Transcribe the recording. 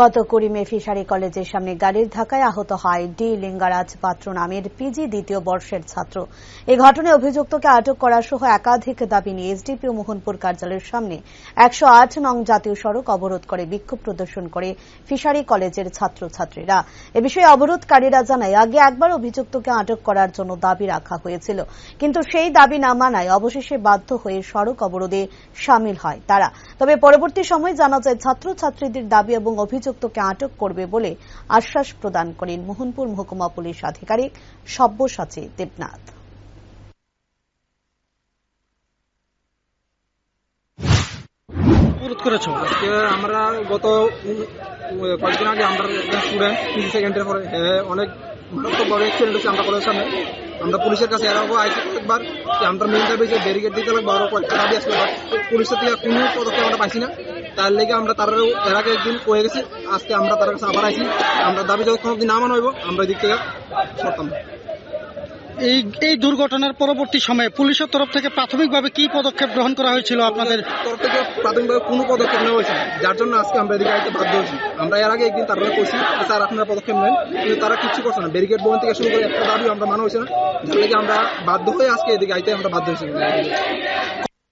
গত কুড়ি মে ফিশারি কলেজের সামনে গাড়ির ধাক্কায় আহত হয় ডি লিঙ্গারাজ পাত্র নামের পিজি দ্বিতীয় বর্ষের ছাত্র। এই ঘটনায় অভিযুক্তকে আটক করা সহ একাধিক দাবি নিয়ে এসডিপিও মোহনপুর কার্যালয়ের সামনে একশো আট নং জাতীয় সড়ক অবরোধ করে বিক্ষোভ প্রদর্শন করে ফিশারি কলেজের ছাত্রছাত্রীরা। এ বিষয়ে অবরোধকারীরা জানায়, আগে একবার অভিযুক্তকে আটক করার জন্য দাবি রাখা হয়েছিল, কিন্তু সেই দাবি না মানায় অবশেষে বাধ্য হয়ে সড়ক অবরোধে সামিল হয় তারা। তবে পরবর্তী সময় জানা যায়, ছাত্রছাত্রীদের দাবি এবং অভিযুক্তকে আটক করবে বলে আশ্বাস প্রদান করেন মোহনপুর মহকুমা পুলিশ আধিকারিক সব্যসাচী দেবনাথ। আমরা গত কয়েকদিন আগে আমরা স্টুডেন্ট পিজি সেকেন্ডের পরে অনেক মারাত্মকভাবে অ্যাক্সিডেন্ট হচ্ছে আমরা কলেজের সামনে। আমরা পুলিশের কাছে এর আগে আইসি একবার যে আমরা মেইন দাবি যে ব্যারিকেড দিতে লাগবে আরও কয়েকটা দাবি আসলে পুলিশের থেকে কোনো পদক্ষেপ আমরা পাইছি না। তার লেগে আমরা তার এর আগে একদিন কয়ে গেছি আজকে আমরা তার কাছে আবার আইছি। আমরা দাবি যখন অব্দি না মানা হইব আমরা এদিক থেকে সরতাম। এই এই দুর্ঘটনার পরবর্তী সময়ে পুলিশের তরফ থেকে প্রাথমিকভাবে কি পদক্ষেপ গ্রহণ করা হয়েছিল আপনাদের? তরফ থেকে প্রাথমিকভাবে কোনো পদক্ষেপ নেওয়া হয়েছে না। যার জন্য আজকে আমরা এদিকে আইতে বাধ্য হয়েছি। আমরা এর আগে একদিন তারপরে কইছি যে স্যার আপনারা পদক্ষেপ নেন। কিন্তু তারা কিছু করছে না। ব্যারিকেড বহন থেকে শুরু করে একটা দাবি আমরা মানা হয়েছে না। যার লেগে আমরা বাধ্য হয়ে আজকে এদিকে আইতে আমরা বাধ্য হয়েছি।